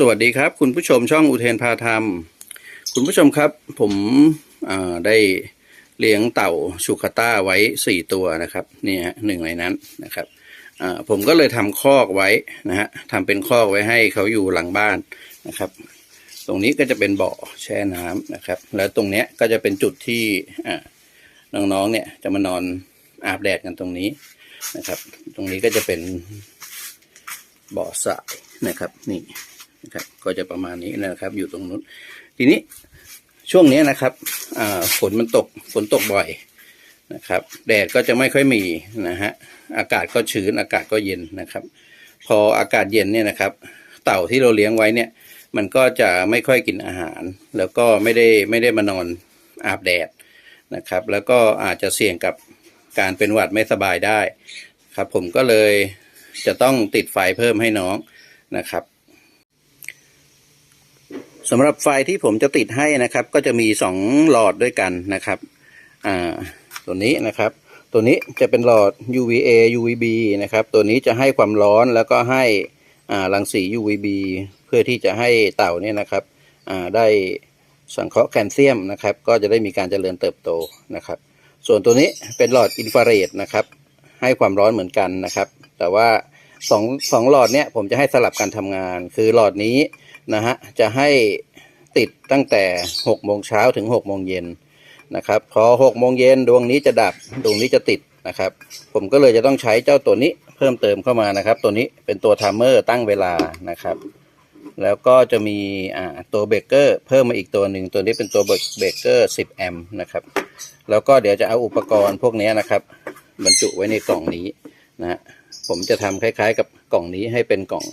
สวัสดีครับ คุณผู้ชมช่องอุเทนพาธรรม คุณผู้ชมครับ ผมได้เลี้ยงเต่าชูคาต้าไว้สี่ตัวนะครับนี่ฮะหนึ่งในนั้นนะครับผมก็เลยทำคอกไว้นะฮะทำเป็นคอกไว้ให้เขาอยู่หลังบ้านนะครับ ตรงนี้ก็จะเป็นบ่อแช่น้ำนะครับ แล้วตรงเนี้ยก็จะเป็นจุดที่น้องๆเนี่ยจะมานอนอาบแดดกันตรงนี้นะครับ ตรงนี้ก็จะเป็นบ่อสระนะครับนี่ นะครับก็จะประมาณนี้นะครับ อยู่ตรงนู้นทีนี้ช่วงนี้นะครับฝนมันตกฝนตกบ่อยนะครับ แดดก็จะไม่ค่อยมีนะฮะอากาศก็ชื้นอากาศก็เย็นนะครับ พออากาศเย็นเนี่ยนะครับ เต่าที่เราเลี้ยงไว้เนี่ย มันก็จะไม่ค่อยกินอาหาร แล้วก็ไม่ได้ไม่ได้มานอนอาบแดดนะครับ แล้วก็อาจจะเสี่ยงกับการเป็นหวัดไม่สบายได้ครับ ผมก็เลยจะต้องติดไฟเพิ่มให้น้องนะครับ สำหรับไฟที่ผมจะติดให้นะครับ ก็จะมีสองหลอดด้วยกันนะครับอ่าตัวนี้นะครับ ตัวนี้จะเป็นหลอด UVA UVB นะครับ ตัวนี้จะให้ความร้อนแล้วก็ให้อ่ารังสี UVB เพื่อที่จะให้เต่าเนี่ยนะครับอ่าได้สังเคราะห์แคลเซียมนะครับ ก็จะได้มีการเจริญเติบโตนะครับ ส่วนตัวนี้เป็นหลอดอินฟราเรดนะครับ ให้ความร้อนเหมือนกันนะครับ แต่ว่าสองสองหลอดเนี้ยผมจะให้สลับกันทำงาน คือหลอดนี้ นะฮะจะให้ติดตั้งแต่6โมงเช้าถึง6โมงเย็นนะครับ พอ6โมงเย็นดวงนี้จะดับดวงนี้จะติดนะครับ ผมก็เลยจะต้องใช้เจ้าตัวนี้เพิ่มเติมเข้ามานะครับ ตัวนี้เป็นตัวไทม์เมอร์ตั้งเวลานะครับ แล้วก็จะมีตัวเบรกเกอร์เพิ่มมาอีกตัวหนึ่งตัวนี้เป็นตัวเบรกเกอร์10แอมป์นะครับ แล้วก็เดี๋ยวจะเอาอุปกรณ์พวกนี้นะครับ บรรจุไว้ในกล่องนี้นะฮะ ผมจะทำคล้ายๆ กับกล่องนี้ให้เป็นกล่อง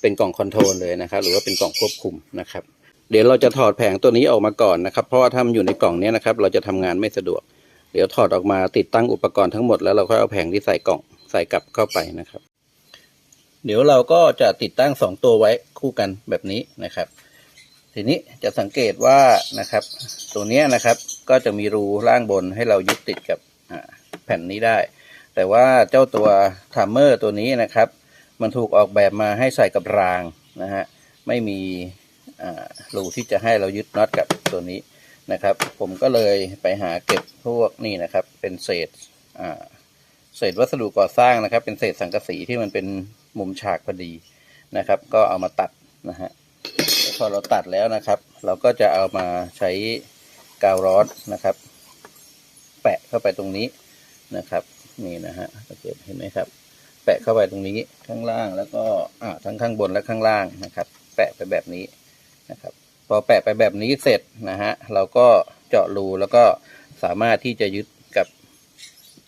เป็นกล่องคอนโทรลเลยนะครับ หรือว่าเป็นกล่องควบคุมนะครับ เดี๋ยวเราจะถอดแผงตัวนี้ออกมาก่อนนะครับ เพราะว่าถ้ามันอยู่ในกล่องนี้นะครับ เราจะทำงานไม่สะดวก เดี๋ยวถอดออกมาติดตั้งอุปกรณ์ทั้งหมดแล้วเราค่อยเอาแผงที่ใส่กล่องใส่กลับเข้าไปนะครับ เดี๋ยวเราก็จะติดตั้งสองตัวไว้คู่กันแบบนี้นะครับ ทีนี้จะสังเกตว่านะครับ ตัวนี้นะครับก็จะมีรูล่างบนให้เรายึดติดกับแผ่นนี้ได้ แต่ว่าเจ้าตัวทัมเมอร์ตัวนี้นะครับ มันถูกออกแบบมาให้ใส่กับรางนะฮะไม่มีรูที่จะให้เรายึดน็อตกับตัวนี้นะครับ ผมก็เลยไปหาเก็บพวกนี่นะครับ เป็นเศษเศษวัสดุก่อสร้างนะครับ เป็นเศษสังกะสีที่มันเป็นมุมฉากพอดีนะครับ ก็เอามาตัดนะฮะพอเราตัดแล้วนะครับ เราก็จะเอามาใช้กาวร้อนนะครับ แปะเข้าไปตรงนี้นะครับ นี่นะฮะสังเกตเห็นไหมครับ แปะเข้าไปตรงนี้ข้างล่างแล้วก็อ่าทั้งข้างบนและข้างล่างนะครับ แปะไปแบบนี้นะครับ พอแปะไปแบบนี้เสร็จนะฮะเราก็เจาะรูแล้วก็สามารถที่จะยึดกับ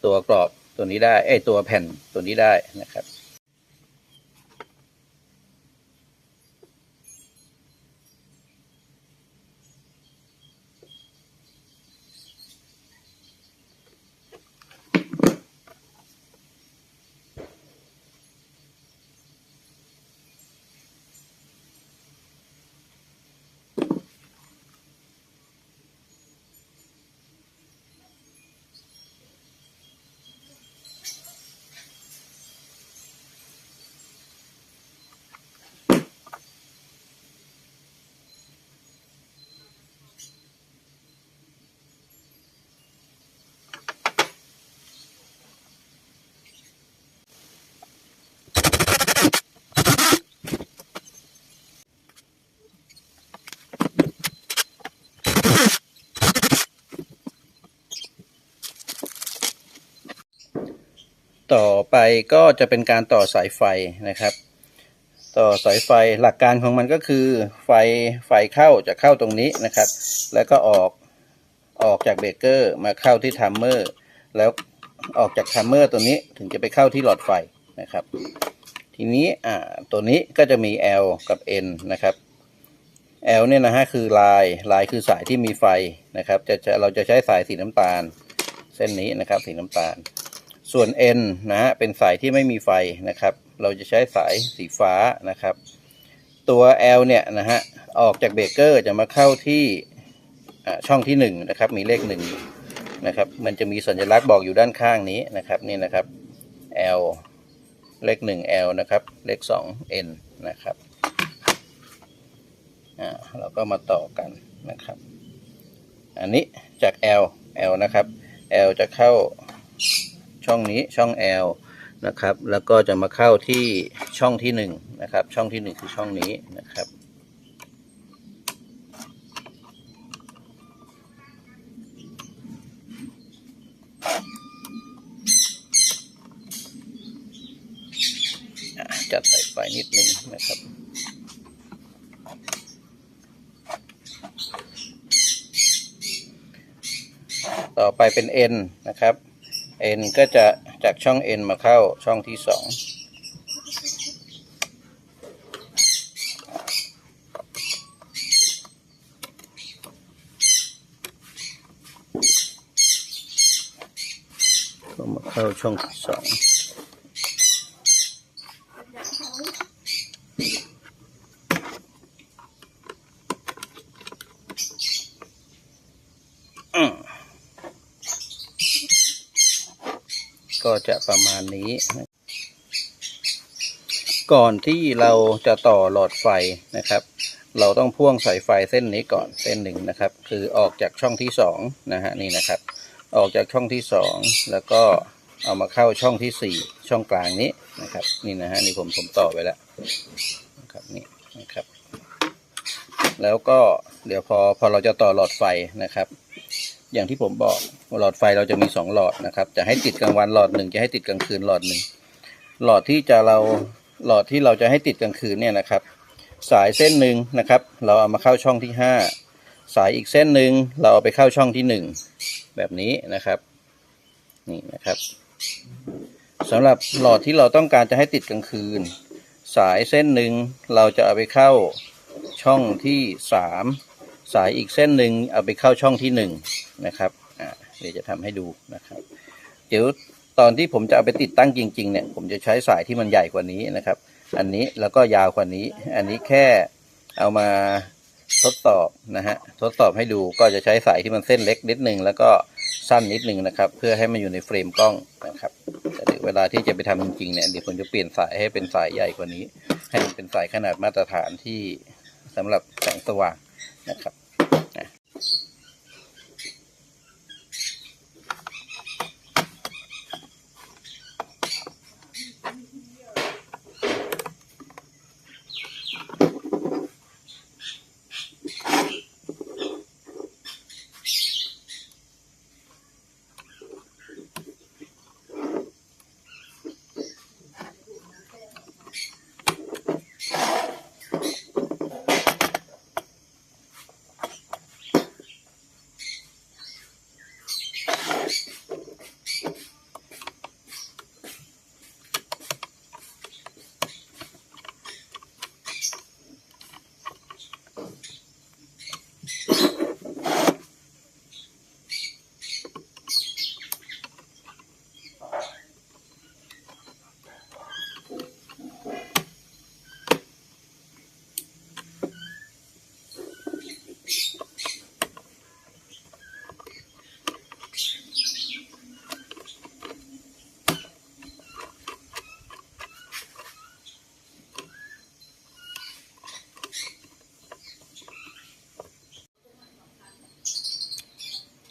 ตัวกรอบตัวนี้ได้ไอตัวแผ่นตัวนี้ได้นะครับ ต่อ ไปก็จะเป็นการต่อสายไฟนะครับ ต่อสายไฟหลักการของมันก็คือ ไฟไฟเข้าจะเข้าตรงนี้นะครับ แล้วก็ออกออกจากเบรกเกอร์มาเข้าที่ทัมเมอร์แล้วออกจากทัมเมอร์ตัวนี้ถึงจะไปเข้าที่หลอดไฟนะครับ ทีนี้อ่าตัวนี้ก็จะมี L กับ N นะครับ L เนี่ยนะฮะคือลายลายคือสายที่มีไฟนะครับจะจะเราจะใช้สายสีน้ำตาล เส้นนี้นะครับสีน้ำตาล ส่วน N นะฮะเป็นสายที่ไม่มีไฟนะครับ เราจะใช้สายสีฟ้านะครับ ตัว L เนี่ยนะฮะออกจากเบรกเกอร์จะมาเข้าที่ช่องที่1นงนะครับ มีเลขหนึ่งนะครับ มันจะมีสัญลักษณ์บอกอยู่ด้านข้างนี้นะครับ นี่นะครับ L เลข1 L นะครับ เลข2 N นะครับอ่าเราก็มาต่อกันนะครับ อันนี้จาก L L นะครับ L จะเข้า ช่องนี้ช่อง L นะครับ แล้วก็จะมาเข้าที่ช่องที่หนึ่งนะครับ ช่องที่หนึ่งคือช่องนี้นะครับอะจัดสายไฟนิดนึงนะครับต่อไปเป็น N นะครับ N ก็จะจากช่อง N มาเข้าช่องที่สองก็มาเข้าช่องที่สองอืม ก็จะประมาณนี้ ก่อนที่เราจะต่อหลอดไฟนะครับ เราต้องพ่วงสายไฟเส้นนี้ก่อนเส้นหนึ่งนะครับ คือออกจากช่องที่สองนะฮะนี่นะครับ ออกจากช่องที่สองแล้วก็เอามาเข้าช่องที่สี่ช่องกลางนี้นะครับ นี่นะฮะนี่ผมผมต่อไว้แล้วนะครับนี่นะครับ แล้วก็เดี๋ยวพอพอเราจะต่อหลอดไฟนะครับ อย่างที่ผมบอก หลอดไฟเราจะมีสองหลอดนะครับ จะให้ติดกลางวันหลอดหนึ่งจะให้ติดกลางคืนหลอดหนึ่งหลอดที่จะเราหลอดที่เราจะให้ติดกลางคืนเนี่ยนะครับ สายเส้นหนึ่งนะครับ เราเอามาเข้าช่องที่ห้าสายอีกเส้นหนึ่งเราเอาไปเข้าช่องที่หนึ่งแบบนี้นะครับ นี่นะครับสำหรับหลอดที่เราต้องการจะให้ติดกลางคืน สายเส้นหนึ่งเราจะเอาไปเข้าช่องที่สามสายอีกเส้นหนึ่งเอาไปเข้าช่องที่หนึ่งนะครับ เดี๋ยวจะทำให้ดูนะครับ เดี๋ยวตอนที่ผมจะเอาไปติดตั้งจริง ๆ เนี่ย ผมจะใช้สายที่มันใหญ่กว่านี้นะครับ อันนี้แล้วก็ยาวกว่านี้ อันนี้แค่เอามาทดสอบนะฮะทดสอบให้ดูก็จะใช้สายที่มันเส้นเล็กนิดนึงแล้วก็สั้นนิดนึงนะครับ เพื่อให้มันอยู่ในเฟรมกล้องนะครับแต่เวลาที่จะไปทำจริงๆเนี่ยเดี๋ยวผมจะเปลี่ยนสายให้เป็นสายใหญ่กว่านี้ ให้มันเป็นสายขนาดมาตรฐานที่สำหรับแสงสว่างนะครับ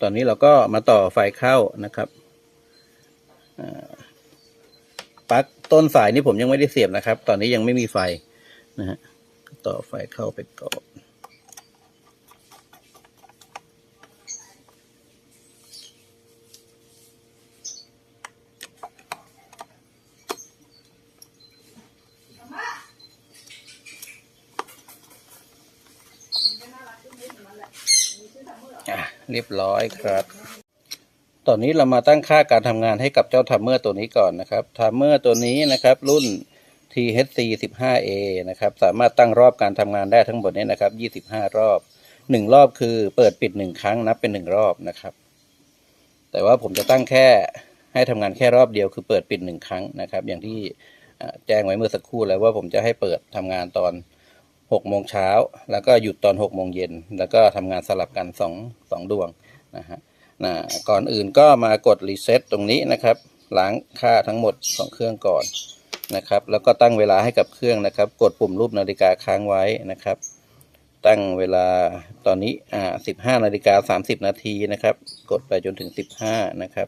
ตอนนี้เราก็มาต่อไฟเข้านะครับปลั๊กต้นสายนี่ผมยังไม่ได้เสียบนะครับ ตอนนี้ยังไม่มีไฟนะฮะต่อไฟเข้าไปก่อนอะเร้อยครับ ตอนนี้เรามาตั้งค่าการทำงานให้กับเจ้าทัมเมอร์ตัวนี้ก่อนนะครับทัมเมอร์ตัวนี้นะครับ รุ่น THC 15A นะครับ สามารถตั้งรอบการทำงานได้ทั้งหมดนี้นะครับ25 รอบ 1 รอบคือเปิดปิด 1 ครั้งนับเป็น 1 รอบนะครับ แต่ว่าผมจะตั้งแค่ให้ทำงานแค่รอบเดียวคือเปิดปิด 1 ครั้งนะครับ อย่างที่แจ้งไว้เมื่อสักครู่แล้วว่าผมจะให้เปิดทำงานตอน 6โมงเช้า แล้วก็หยุดตอน6โมงเย็น แล้วก็ทำงานสลับกัน2 2ดวงนะฮะนะก่อนอื่นก็มากดรีเซ็ตตรงนี้นะครับ ล้างค่าทั้งหมดของเครื่องก่อนนะครับ แล้วก็ตั้งเวลาให้กับเครื่องนะครับ กดปุ่มรูปนาฬิกาค้างไว้นะครับ ตั้งเวลาตอนนี้อ่าสิบห้านาฬิกาสามสิบนาทีนะครับ กดไปจนถึงสิบห้านะครับ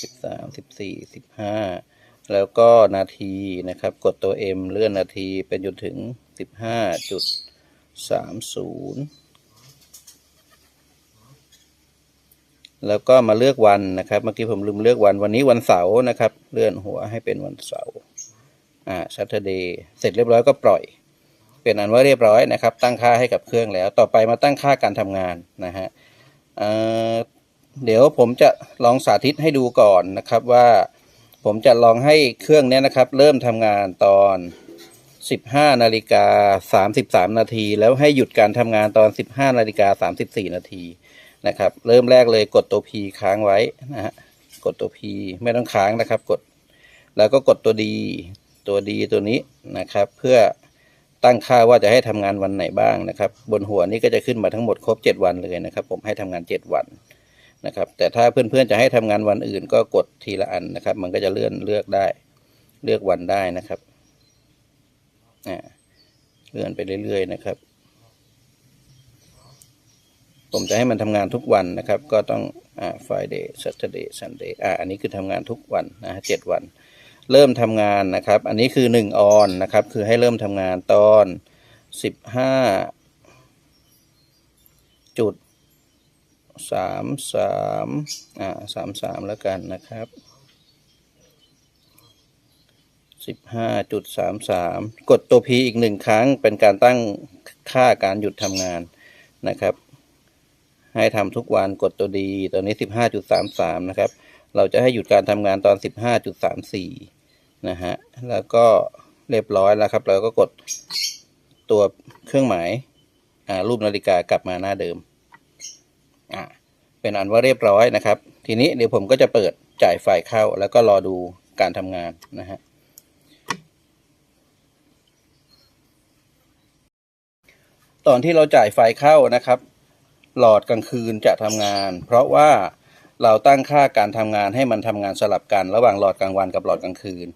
สิบสามสิบสี่สิบห้าแล้วก็นาทีนะครับ กดตัว M เลื่อนนาทีเป็นจนถึง สิบห้าจุดสามศูนย์แล้วก็มาเลือกวันนะครับ เมื่อกี้ผมลืมเลือกวันวันนี้วันเสาร์นะครับ เลื่อนหัวให้เป็นวันเสาร์อ่า Saturday เสร็จเรียบร้อยก็ปล่อย เป็นอันว่าเรียบร้อยนะครับ ตั้งค่าให้กับเครื่องแล้ว ต่อไปมาตั้งค่าการทำงานนะฮะเอ่อเดี๋ยวผมจะลองสาธิตให้ดูก่อนนะครับว่า ผมจะลองให้เครื่องเนี้ยนะครับ เริ่มทำงานตอน 15นาฬิกา33นาที แล้วให้หยุดการทำงานตอน15นาฬิกา34นาทีนะครับ เริ่มแรกเลยกดตัว P ค้างไว้นะฮะกดตัว P ไม่ต้องค้างนะครับ กด แล้วก็กดตัว D ตัว D ตัวนี้นะครับ เพื่อตั้งค่าว่าจะให้ทำงานวันไหนบ้างนะครับ บนหัวนี้ก็จะขึ้นมาทั้งหมดครบ 7 วันเลยนะครับ ผมให้ทำงาน 7 วันนะครับ แต่ถ้าเพื่อนๆจะให้ทำงานวันอื่น ก็กดทีละอันนะครับ มันก็จะเลื่อนเลือกได้ เลือกวันได้นะครับ เลื่อนไปเรื่อยๆนะครับ ผมจะให้มันทำงานทุกวันนะครับ ก็ต้องอ่า Friday Saturday Sunday อ่าอันนี้คือทำงานทุกวันนะเจ็ดวัน เริ่มทำงานนะครับ อันนี้คือหนึ่งออนนะครับ คือให้เริ่มทำงานตอนสิบห้าจุดสามสามอ่าสามสามแล้วกันนะครับ สิบห้าจุดสามสามกดตัว P อีกหนึ่งครั้งเป็นการตั้งค่าการหยุดทำงานนะครับ ให้ทำทุกวันกดตัวดีตอนนี้สิบห้าจุดสามสามนะครับ เราจะให้หยุดการทำงานตอนสิบห้าจุดสามสี่นะฮะ แล้วก็เรียบร้อยแล้วครับ เราก็กดตัวเครื่องหมายรูปนาฬิกากลับมาหน้าเดิม อ่า เป็นอันว่าเรียบร้อยนะครับ ทีนี้เดี๋ยวผมก็จะเปิดจ่ายไฟเข้าแล้วก็รอดูการทำงานนะฮะ ตอนที่เราจ่ายไฟเข้านะครับ หลอดกลางคืนจะทำงาน เพราะว่าเราตั้งค่าการทำงานให้มันทำงานสลับกัน ระหว่างหลอดกลางวันกับหลอดกลางคืน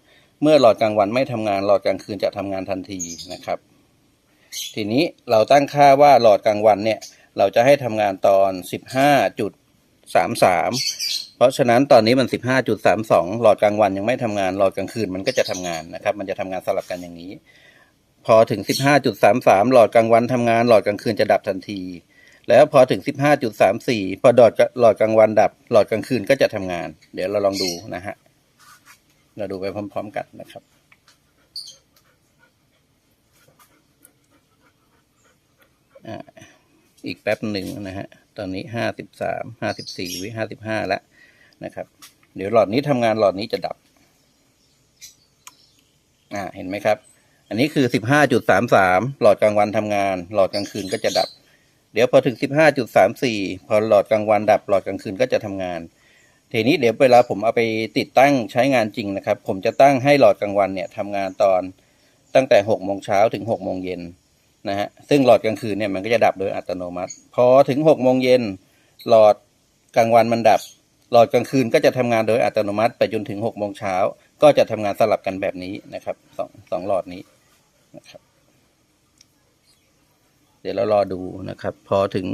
เมื่อหลอดกลางวันไม่ทำงาน หลอดกลางคืนจะทำงานทันทีนะครับ ทีนี้เราตั้งค่าว่าหลอดกลางวันเนี่ยเราจะให้ทำงานตอน 15.33 เพราะฉะนั้นตอนนี้มัน 15.32 หลอดกลางวันยังไม่ทำงาน หลอดกลางคืนมันก็จะทำงานนะครับ มันจะทำงานสลับกันอย่างนี้ พอถึง 15.33 หลอดกลางวันทำงานหลอดกลางคืนจะดับทันที แล้วพอถึง 15.34 พอดอดหลอดกลางวันดับ หลอดกลางคืนก็จะทำงาน เดี๋ยวเราลองดูนะฮะ เราดูไปพร้อม ๆ กันนะครับอีกแป๊บหนึ่งนะฮะ ตอนนี้ห้าสิบสามห้าสิบสี่วิห้าสิบห้าแล้วนะครับ เดี๋ยวหลอดนี้ทำงานหลอดนี้จะดับ อ่า เห็นไหมครับ อันนี้คือสิบห้าจุดสามสามหลอดกลางวันทำงาน หลอดกลางคืนก็จะดับ เดี๋ยวพอถึงสิบห้าจุดสามสี่พอหลอดกลางวันดับ หลอดกลางคืนก็จะทำงาน ทีนี้เดี๋ยวเวลาผมเอาไปติดตั้งใช้งานจริงนะครับ ผมจะตั้งให้หลอดกลางวันเนี่ยทำงานตอนตั้งแต่หกโมงเช้าถึงหกโมงเย็นนะฮะ ซึ่งหลอดกลางคืนเนี่ยมันก็จะดับโดยอัตโนมัติ พอถึงหกโมงเย็นหลอดกลางวันมันดับ หลอดกลางคืนก็จะทำงานโดยอัตโนมัติ ไปจนถึงหกโมงเช้าก็จะทำงานสลับกันแบบนี้นะครับสองสองหลอดนี้ นะครับ เดี๋ยวเรารอดูนะครับ พอถึง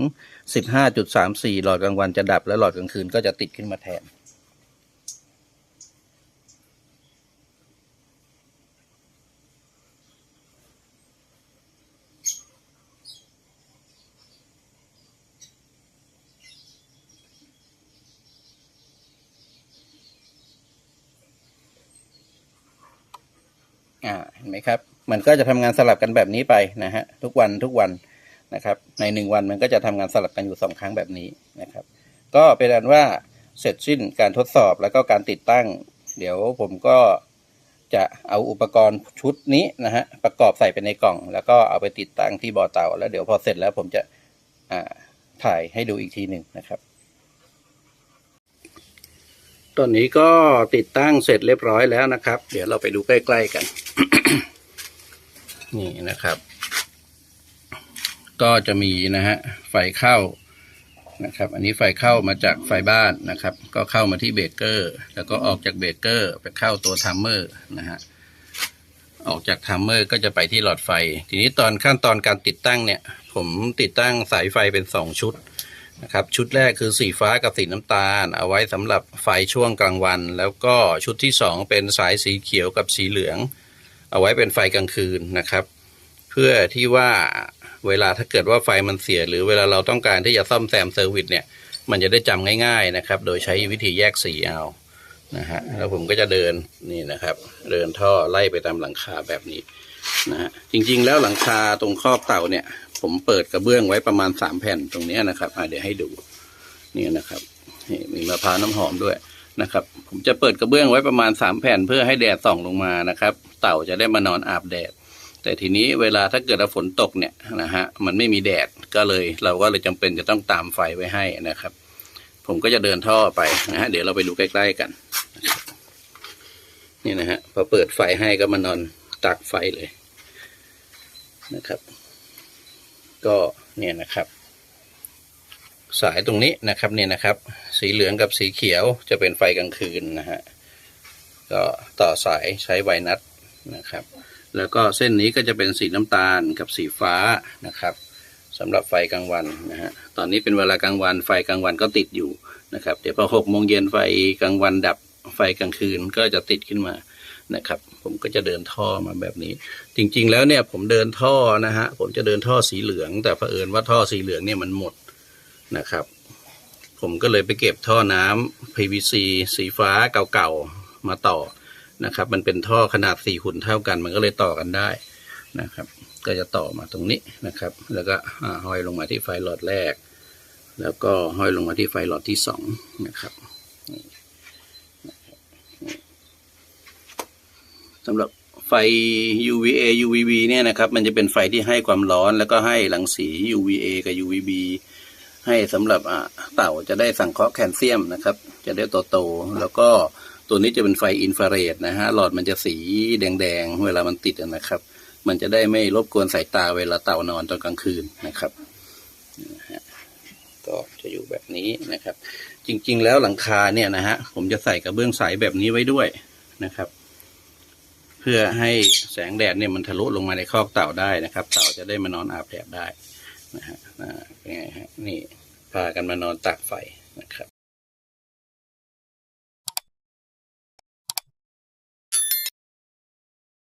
15.34 หลอดกลางวันจะดับแล้วหลอดกลางคืนก็จะติดขึ้นมาแทน ไหมครับ มันก็จะทำงานสลับกันแบบนี้ไปนะฮะทุกวันทุกวันนะครับ ในหนึ่งวันมันก็จะทำงานสลับกันอยู่สองครั้งแบบนี้นะครับ ก็เป็นอันว่าเสร็จสิ้นการทดสอบแล้วก็การติดตั้ง เดี๋ยวผมก็จะเอาอุปกรณ์ชุดนี้นะฮะประกอบใส่ไปในกล่อง แล้วก็เอาไปติดตั้งที่บ่อเตาแล้วเดี๋ยวพอเสร็จแล้วผมจะอ่าถ่ายให้ดูอีกทีหนึ่งนะครับตอนนี้ก็ติดตั้งเสร็จเรียบร้อยแล้วนะครับ เดี๋ยวเราไปดูใกล้ ๆ กัน นี่นะครับ ก็จะมีนะฮะไฟเข้านะครับ อันนี้ไฟเข้ามาจากไฟบ้านนะครับ ก็เข้ามาที่เบรกเกอร์ แล้วก็ออกจากเบรกเกอร์ไปเข้าตัวทัมเมอร์นะฮะออกจากทัมเมอร์ก็จะไปที่หลอดไฟ ทีนี้ตอนขั้นตอนการติดตั้งเนี่ย ผมติดตั้งสายไฟเป็นสองชุดนะครับ ชุดแรกคือสีฟ้ากับสีน้ำตาล เอาไว้สำหรับไฟช่วงกลางวัน แล้วก็ชุดที่สองเป็นสายสีเขียวกับสีเหลือง เอาไว้เป็นไฟกลางคืนนะครับ เพื่อที่ว่าเวลาถ้าเกิดว่าไฟมันเสีย หรือเวลาเราต้องการที่จะซ่อมแซมเซอร์วิสเนี่ย มันจะได้จำง่าย ๆนะครับ โดยใช้วิธีแยกสีเอานะฮะแล้วผมก็จะเดินนี่นะครับ เดินท่อไล่ไปตามหลังคาแบบนี้นะฮะจริง ๆ แล้วหลังคาตรงครอบเต่าเนี่ย ผมเปิดกระเบื้องไว้ประมาณสามแผ่นตรงนี้นะครับเดี๋ยวให้ดูนี่นะครับมีมะพร้าวน้ำหอมด้วย นะครับ ผมจะเปิดกระเบื้องไว้ประมาณสามแผ่นเพื่อให้แดดส่องลงมานะครับ เต่าจะได้มานอนอาบแดด แต่ทีนี้เวลาถ้าเกิดว่าฝนตกเนี่ยนะฮะมันไม่มีแดดก็เลย เราก็เลยจำเป็นจะต้องตามไฟไว้ให้นะครับ ผมก็จะเดินท่อไปนะฮะเดี๋ยวเราไปดูใกล้ๆกันนี่นะฮะพอเปิดไฟให้ก็มานอนตักไฟเลยนะครับ ก็เนี่ยนะครับ สายตรงนี้นะครับเนี่ยนะครับ สีเหลืองกับสีเขียวจะเป็นไฟกลางคืนนะฮะก็ต่อสายใช้ไวนัทนะครับ แล้วก็เส้นนี้ก็จะเป็นสีน้ำตาลกับสีฟ้านะครับสำหรับไฟกลางวันนะฮะตอนนี้เป็นเวลากลางวัน ไฟกลางวันก็ติดอยู่นะครับ เดี๋ยวพอหกโมงเย็นไฟกลางวันดับไฟกลางคืนก็จะติดขึ้นมานะครับ ผมก็จะเดินท่อมาแบบนี้ จริงๆแล้วเนี่ยผมเดินท่อนะฮะผมจะเดินท่อสีเหลือง แต่เผอิญว่าท่อสีเหลืองเนี่ยมันหมด นะครับ ผมก็เลยไปเก็บท่อน้ำ PVC สีฟ้าเก่าๆมาต่อนะครับ มันเป็นท่อขนาดสี่หุ่นเท่ากัน มันก็เลยต่อกันได้นะครับ ก็จะต่อมาตรงนี้นะครับ แล้วก็ห้อยลงมาที่ไฟหลอดแรก แล้วก็ห้อยลงมาที่ไฟหลอดที่สองนะครับสำหรับไฟ UVA UVB เนี่ยนะครับ มันจะเป็นไฟที่ให้ความร้อนแล้วก็ให้รังสี UVA กับ UVB ให้สำหรับอ่าเต่าจะได้สังเคราะห์แคลเซียมนะครับ จะได้โตๆแล้วก็ตัวนี้จะเป็นไฟอินฟราเรดนะฮะหลอดมันจะสีแดงๆ เวลามันติดนะครับ มันจะได้ไม่รบกวนสายตาเวลาเต่านอนตอนกลางคืนนะครับนะฮะก็จะอยู่แบบนี้นะครับ จริงๆแล้วหลังคาเนี่ยนะฮะผมจะใส่กระเบื้องใสแบบนี้ไว้ด้วยนะครับ เพื่อให้แสงแดดเนี่ยมันทะลุลงมาในคอกเต่าได้นะครับ เต่าจะได้มานอนอาบแดดได้นะฮะเป็นไงฮะนี่ พากันมานอนตากไฟนะครับ